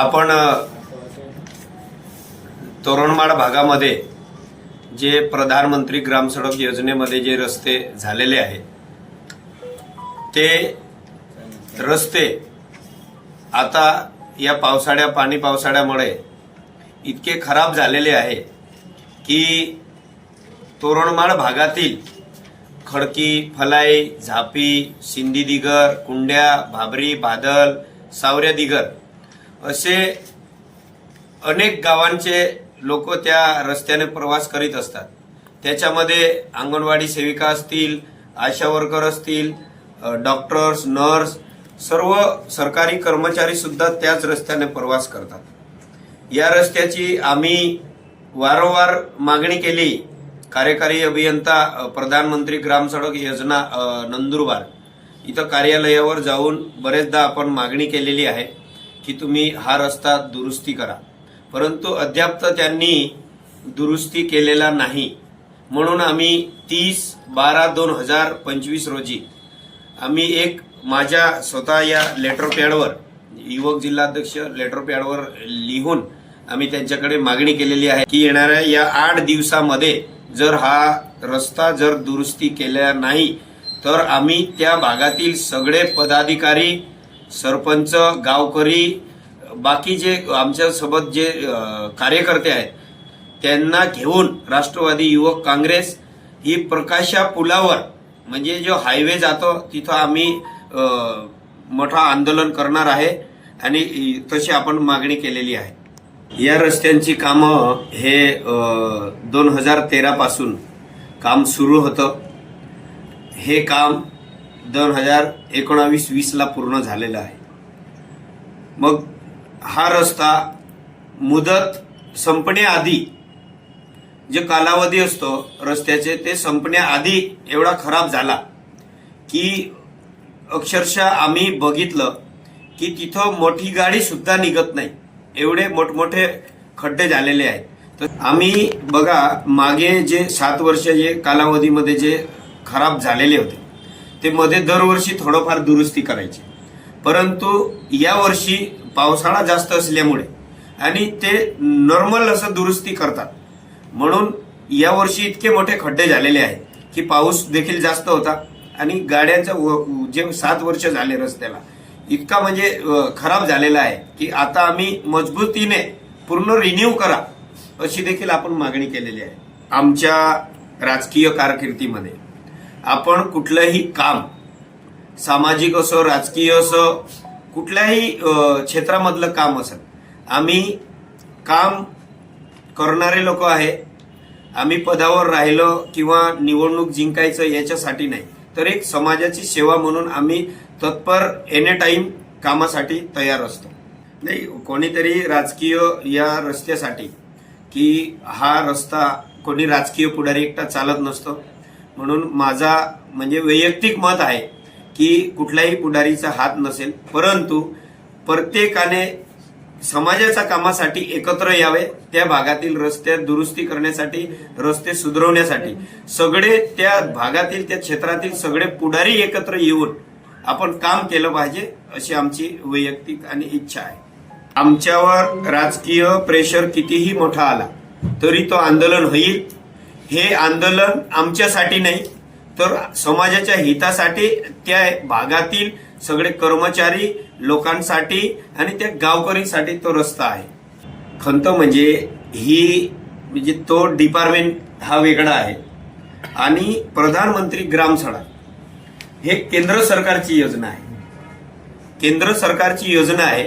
आपण तोरणमाळ भागामध्ये जे प्रधानमंत्री ग्रामसडक योजनेमध्ये जे रस्ते झालेले आहेत ते रस्ते आता या पावसाळ्या पाणी पावसाळ्यामुळे इतके खराब झालेले आहे की तोरणमाळ भागातील खडकी फलाई झापी सिंधी दिगर कुंड्या भाबरी बादल सावऱ्या दिगर असे अनेक गावांचे लोक त्या रस्त्याने प्रवास करीत असतात. त्याच्यामध्ये अंगणवाडी सेविका असतील आशा वर्कर असतील डॉक्टर्स नर्स सर्व सरकारी कर्मचारी सुद्धा त्याच रस्त्याने प्रवास करतात. या रस्त्याची आम्ही वारंवार मागणी केली. कार्यकारी अभियंता प्रधानमंत्री ग्राम सडक योजना नंदुरबार. इथं कार्यालयावर जाऊन बरेचदा आपण मागणी केलेली आहे. की तुम्ही हा रस्ता दुरुस्ती करा. परंतु अद्याप तर त्यांनी दुरुस्ती केलेला नाही. म्हणून आम्ही तीस बारा दोन हजार पंचवीस रोजी आम्ही एक माझ्या स्वतः या लेटर पॅडवर युवक जिल्हाध्यक्ष लेटर पॅडवर लिहून आम्ही त्यांच्याकडे मागणी केलेली आहे की येणाऱ्या या आठ दिवसामध्ये जर हा रस्ता जर दुरुस्ती केल्या नाही तर आम्ही त्या भागातील सगळे पदाधिकारी सरपंच गावकरी बाकी जे आमच्यासोबत जे कार्यकर्ते आहेत त्यांना घेऊन राष्ट्रवादी युवक काँग्रेस ही प्रकाशा पुलावर म्हणजे जो हायवे जातो तिथं आम्ही मोठा आंदोलन करणार आहे आणि तशी आपण मागणी केलेली आहे. या रस्त्यांची कामं हे दोन हजार तेरापासून काम सुरू होतं. हे काम दोन हजार एकोणावीस वीसला पूर्ण झालेलं आहे. मग हा रस्ता मुदत संपण्याआधी जे कालावधी असतो रस्त्याचे ते संपण्याआधी एवढा खराब झाला की अक्षरशः आम्ही बघितलं की तिथं मोठी गाडीसुद्धा निघत नाही. एवढे मोठमोठे खड्डे झालेले आहेत. तर आम्ही बघा मागे जे सात वर्ष जे कालावधीमध्ये जे खराब झालेले होते ते मध्ये दरवर्षी थोडंफार दुरुस्ती करायची. परंतु यावर्षी पावसाळा जास्त असल्यामुळे आणि ते नॉर्मल असं दुरुस्ती करतात. म्हणून यावर्षी इतके मोठे खड्डे झालेले आहेत की पाऊस देखील जास्त होता आणि गाड्यांचं व- जे सात वर्ष झाले रस्त्याला इतका म्हणजे खराब झालेला आहे की आता आम्ही मजबूतीने पूर्ण रिन्यू करा अशी देखील आपण मागणी केलेली आहे. आमच्या राजकीय कारकिर्दीमध्ये. आपण कुठलंही काम सामाजिक असो राजकीय असो कुठल्याही क्षेत्रामधलं काम असेल आम्ही काम करणारे लोक आहे आम्ही पदावर राहिलो किंवा निवडणूक जिंकायचं याच्यासाठी नाही तर एक समाजाची सेवा म्हणून आम्ही तत्पर एनी टाईम कामासाठी तयार असतो. नाही कोणीतरी राजकीय या रस्त्यासाठी की हा रस्ता कोणी राजकीय पुढारी एकटा चालत नसतो म्हणून माझा म्हणजे वैयक्तिक मत आहे की कुठल्याही पुढारीचा हात नसेल परंतु प्रत्येकाने समाजाच्या कामासाठी एकत्र यावे त्या भागातील रस्त्यात दुरुस्ती करण्यासाठी रस्ते सुधारवण्यासाठी सगळे त्या भागातील त्या क्षेत्रातील सगळे पुढारी एकत्र येऊन आपण काम केलं पाहिजे अशी आमची वैयक्तिक आणि इच्छा आहे. आमच्यावर राजकीय प्रेशर कितीही मोठा आला तरी तो आंदोलन होईल. हे आंदोलन आमच्यासाठी नाही तर समाजाच्या हितासाठी त्या भागातील सगळे कर्मचारी लोकांसाठी आणि त्या गावकरीसाठी तो रस्ता आहे. खंत म्हणजे ही म्हणजे तो डिपार्टमेंट हा वेगळा आहे. आणि प्रधानमंत्री ग्राम सडक हे केंद्र सरकारची योजना आहे. केंद्र सरकारची योजना आहे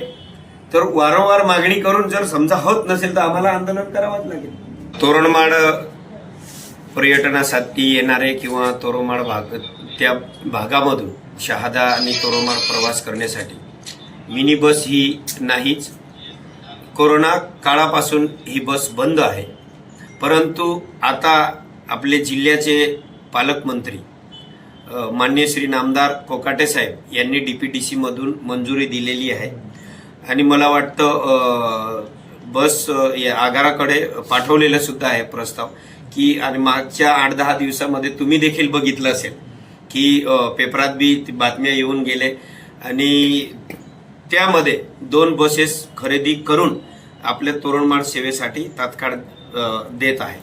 तर वारंवार मागणी करून जर समजा होत नसेल तर आम्हाला आंदोलन करावंच लागेल. तोरणमाड पर्यटनासाठी येणारे किंवा तोरोमाळ भाग त्या भागामधून शहादा आणि तोरोमाळ प्रवास करण्यासाठी. मिनी बस ही नाहीच. कोरोना काळापासून ही बस बंद आहे. परंतु आता आपले जिल्ह्याचे पालकमंत्री मान्य श्री नामदार कोकाटे साहेब यांनी टी सीमधून मंजुरी दिलेली आहे. आणि मला वाटतं बस या आगाराकडे पाठवलेला सुद्धा आहे प्रस्ताव. की आणि मागच्या आठ दहा दिवसामध्ये तुम्ही देखील बघितलं असेल की पेपरात बी बातम्या येऊन गेले. आणि त्यामध्ये दोन बसेस खरेदी करून आपल्या तोरणमाळ सेवेसाठी तात्काळ देत आहे